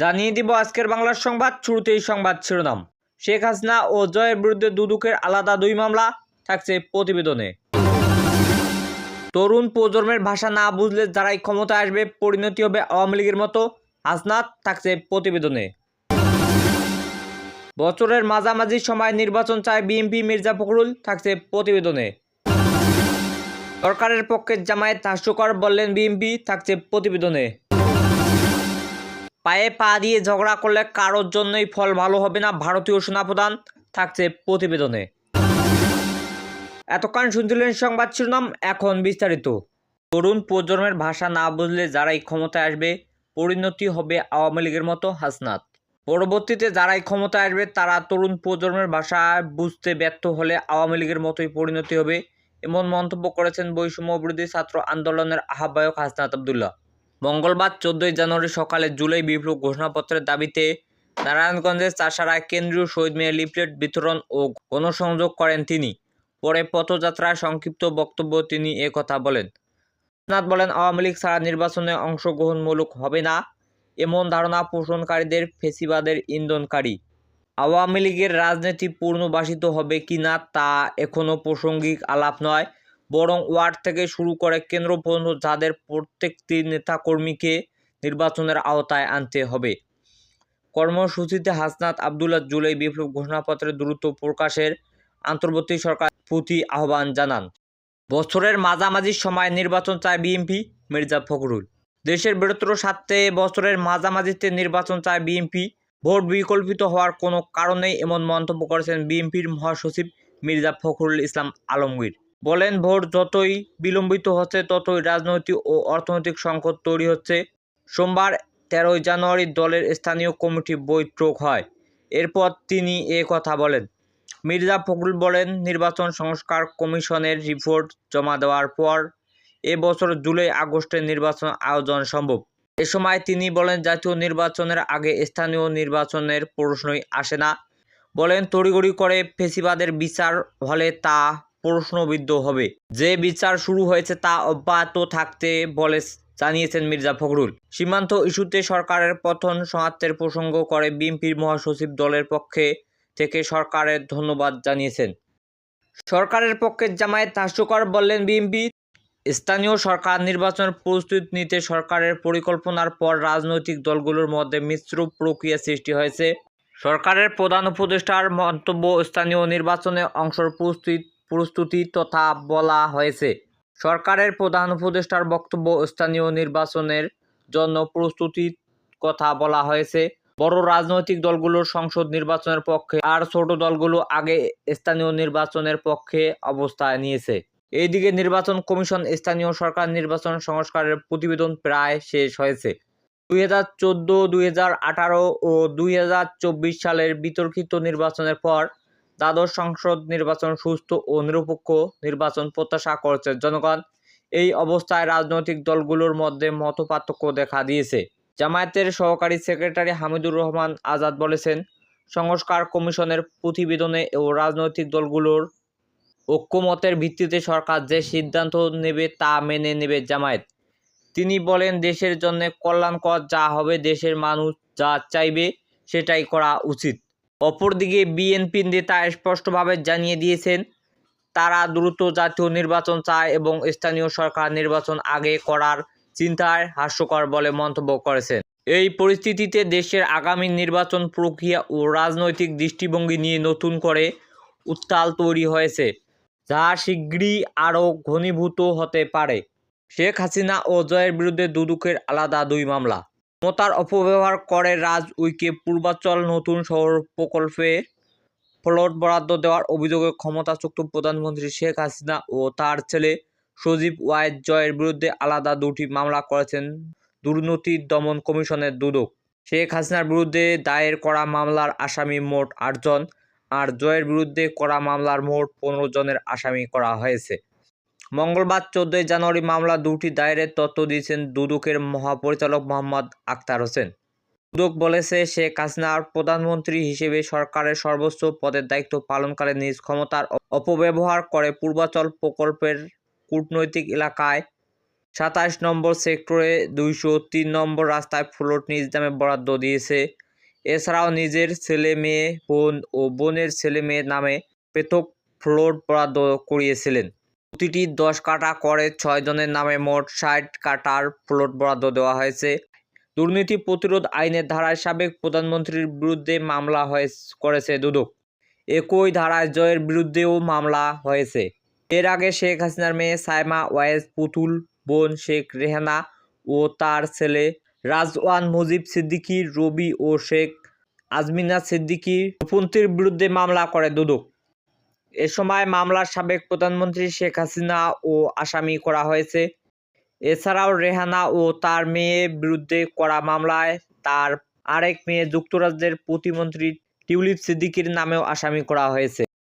জানিয়ে দিব আজকের বাংলার সংবাদ, শুরুতেই সংবাদ শিরোনাম। শেখ হাসিনা ও জয়ের বিরুদ্ধে দুদকের আলাদা দুই মামলা থাকছে প্রতিবেদনে। তরুণ প্রজন্মের ভাষা না বুঝলে যারাই ক্ষমতায় আসবে, পরিণতি হবে আওয়ামী লীগের মতো। হাসনাত থাকছে প্রতিবেদনে। বছরের মাঝামাঝি সময় নির্বাচন চায় বিএনপি, মির্জা ফখরুল, থাকছে প্রতিবেদনে। সরকারের পক্ষে জামায়াত হাস্যকর বললেন বিএনপি, থাকছে প্রতিবেদনে। পায়ে পা দিয়ে ঝগড়া করলে কারোর জন্যই ফল ভালো হবে না ভারতীয় সেনাপ্রধান থাকছে প্রতিবেদনে। এতক্ষণ শুনছিলেন সংবাদ শিরোনাম, এখন বিস্তারিত। তরুণ প্রজন্মের ভাষা না বুঝলে যারাই ক্ষমতায় আসবে, পরিণতি হবে আওয়ামী লীগের মতো হাসনাত। পরবর্তীতে যারাই ক্ষমতায় আসবে, তারা তরুণ প্রজন্মের ভাষা বুঝতে ব্যর্থ হলে আওয়ামী লীগের মতোই পরিণতি হবে, এমন মন্তব্য করেছেন বৈষম্য বিরোধী ছাত্র আন্দোলনের আহ্বায়ক হাসনাত আবদুল্লাহ। মঙ্গলবার চোদ্দই জানুয়ারি সকালে জুলাই বিপ্লব ঘোষণাপত্রের দাবিতে নারায়ণগঞ্জের চাষারায় কেন্দ্রীয় শহীদ মিনার লিফলেট বিতরণ ও গণসংযোগ করেন তিনি। পরে পথযাত্রায় সংক্ষিপ্ত বক্তব্য তিনি কথা বলেন। হাসনাত বলেন, আওয়ামী লীগ ছাড়া নির্বাচনে অংশগ্রহণমূলক হবে না। এমন ধারণা পোষণকারীদের ফেসিবাদের ইন্ধনকারী। আওয়ামী লীগের রাজনীতি পূর্ণবাসিত হবে কি না তা এখনও প্রাসঙ্গিক আলাপ নয়। বরং ওয়ার্ড থেকে শুরু করে কেন্দ্র পর্যন্ত যাদের প্রত্যেকটি নেতাকর্মীকে নির্বাচনের আওতায় আনতে হবে। কর্মসূচিতে হাসনাত আবদুল্লাহ জুলাই বিপ্লব ঘোষণাপত্রের দ্রুত প্রকাশের আন্তর্বর্তী সরকার প্রতি আহ্বান জানান। বছরের মাঝামাঝি সময় নির্বাচন চায় বিএনপি, মির্জা ফখরুল। দেশের বৃহত্তর স্বার্থে বছরের মাঝামাঝিতে নির্বাচন চায় বিএনপি। ভোট বিকল্পিত হওয়ার কোনো কারণেই এমন মন্তব্য করেছেন বিএনপির মহাসচিব মির্জা ফখরুল ইসলাম আলমগীর। বলেন, ভোট যতই বিলম্বিত হচ্ছে, ততই রাজনৈতিক ও অর্থনৈতিক সংকট তৈরি হচ্ছে। সোমবার তেরোই জানুয়ারি দলের স্থানীয় কমিটি বৈঠক হয়। এরপর তিনি এ কথা বলেন। মির্জা ফখরুল বলেন, নির্বাচন সংস্কার কমিশনের রিপোর্ট জমা দেওয়ার পর এ বছর জুলাই আগস্টে নির্বাচন আয়োজন সম্ভব। এ সময় তিনি বলেন, জাতীয় নির্বাচনের আগে স্থানীয় নির্বাচনের প্রশ্নই আসে না। বলেন তড়িগড়ি করে ফেসিবাদের বিচার হলে তা প্রশ্নবিদ্ধ হবে। যে বিচার শুরু হয়েছে তা অব্যাহত থাকতে বলে জানিয়েছেন মির্জা ফখরুল। সীমান্ত ইস্যুতে সরকারের পতন সমাপ্তের প্রসঙ্গ করে বিএনপির মহাসচিব দলের পক্ষে থেকে সরকারের ধন্যবাদ জানিয়েছেন। সরকারের পক্ষে জামায়াত হাস্যকর বললেন বিএনপি। স্থানীয় সরকার নির্বাচনের প্রস্তুতি নিতে সরকারের পরিকল্পনার পর রাজনৈতিক দলগুলোর মধ্যে মিশ্র প্রক্রিয়া সৃষ্টি হয়েছে। সরকারের প্রধান উপদেষ্টার মন্তব্য স্থানীয় নির্বাচনে অংশের প্রস্তুতি প্রস্তুতি তথা বলা হয়েছে। সরকারের প্রধান উপদেষ্টার বক্তব্য স্থানীয় নির্বাচনের জন্য প্রস্তুতির কথা বলা হয়েছে। বড় রাজনৈতিক দলগুলোর সংসদ নির্বাচনের পক্ষে আর ছোট দলগুলো আগে স্থানীয় নির্বাচনের পক্ষে অবস্থায় নিয়েছে। এইদিকে নির্বাচন কমিশন স্থানীয় সরকার নির্বাচন সংস্কারের প্রতিবেদন প্রায় শেষ হয়েছে। দুই হাজার চোদ্দ, দুই হাজার আঠারো ও দুই হাজার চব্বিশ সালের বিতর্কিত নির্বাচনের পর দ্বাদশ সংসদ নির্বাচন সুস্থ ও নিরপেক্ষ নির্বাচন প্রত্যাশা করছে জনগণ। এই অবস্থায় রাজনৈতিক দলগুলোর মধ্যে মতপার্থক্য দেখা দিয়েছে। জামায়াতের সহকারী সেক্রেটারি হামিদুর রহমান আজাদ বলেছেন, সংস্কার কমিশনের প্রতিবেদনে ও রাজনৈতিক দলগুলোর ঐক্যমতের ভিত্তিতে সরকার যে সিদ্ধান্ত নেবে তা মেনে নেবে জামায়াত। তিনি বলেন, দেশের জন্য কল্যাণকর যা হবে, দেশের মানুষ যা চাইবে সেটাই করা উচিত। অপরদিকে বিএনপি নেতা স্পষ্টভাবে জানিয়ে দিয়েছেন, তারা দ্রুত জাতীয় নির্বাচন চায় এবং স্থানীয় সরকার নির্বাচন আগে করার চিন্তায় হাস্যকর বলে মন্তব্য করেছেন। এই পরিস্থিতিতে দেশের আগামী নির্বাচন প্রক্রিয়া ও রাজনৈতিক দৃষ্টিভঙ্গি নিয়ে নতুন করে উত্তাল তৈরি হয়েছে, যা শীঘ্রই আরও ঘনীভূত হতে পারে। শেখ হাসিনা ও জয়ের বিরুদ্ধে দুদকের আলাদা দুই মামলা ক্ষমতার অপব্যবহার করে রাজ উইকে পূর্বাচল নতুন শহর প্রকল্পে প্লট বরাদ্দ দেওয়ার অভিযোগে ক্ষমতাচ্যুত প্রধানমন্ত্রী শেখ হাসিনা ও তার ছেলে সজীব ওয়াইদ জয়ের বিরুদ্ধে আলাদা দুটি মামলা করেছেন দুর্নীতি দমন কমিশনের দুদক। শেখ হাসিনার বিরুদ্ধে দায়ের করা মামলার আসামি মোট আটজন, আর জয়ের বিরুদ্ধে করা মামলার মোট পনেরো জনের আসামি করা হয়েছে। মঙ্গলবার চোদ্দই জানুয়ারি মামলা দুটি দায়েরের তথ্য দিয়েছেন দুদকের মহাপরিচালক মোহাম্মদ আক্তার হোসেন। দুদক বলেছে শেখ হাসিনার প্রধানমন্ত্রী হিসেবে সরকারের সর্বোচ্চ পদের দায়িত্ব পালনকালে নিজ ক্ষমতার অপব্যবহার করে পূর্বাচল প্রকল্পের কূটনৈতিক এলাকায় সাতাশ নম্বর সেক্টরে দুইশো তিন নম্বর রাস্তায় ফ্লোট নিজ নামে বরাদ্দ দিয়েছে। এছাড়াও নিজের ছেলে মেয়ে, বোন ও বোনের ছেলে মেয়ের নামে পৃথক ফ্লোট বরাদ্দ করিয়েছিলেন। প্রতিটি দশ কাটা করে ছয় জনের নামে মোট ষাট কাটার ফ্লোট বরাদ্দ দেওয়া হয়েছে। দুর্নীতি প্রতিরোধ আইনের ধারায় সাবেক প্রধানমন্ত্রীর বিরুদ্ধে মামলা হয়ে করেছে দুদক। একই ধারায় জয়ের বিরুদ্ধেও মামলা হয়েছে। এর আগে শেখ হাসিনার মেয়ে সাইমা ওয়াইজ পুতুল, বোন শেখ রেহানা ও তার ছেলে রাজওয়ান মুজিব সিদ্দিকী, রবি ও শেখ আজমিনা সিদ্দিকী রূপন্তীর বিরুদ্ধে মামলা করে দুদক। এ সময় মামলার সাবেক প্রধানমন্ত্রী শেখ হাসিনা ও আসামি করা হয়েছে। এছাড়াও রেহানা ও তার মেয়ে বিরুদ্ধে করা মামলায় তার আরেক মেয়ে যুক্তরাজ্যের প্রতিমন্ত্রী টিউলিপ সিদ্দিকির নামেও আসামি করা হয়েছে।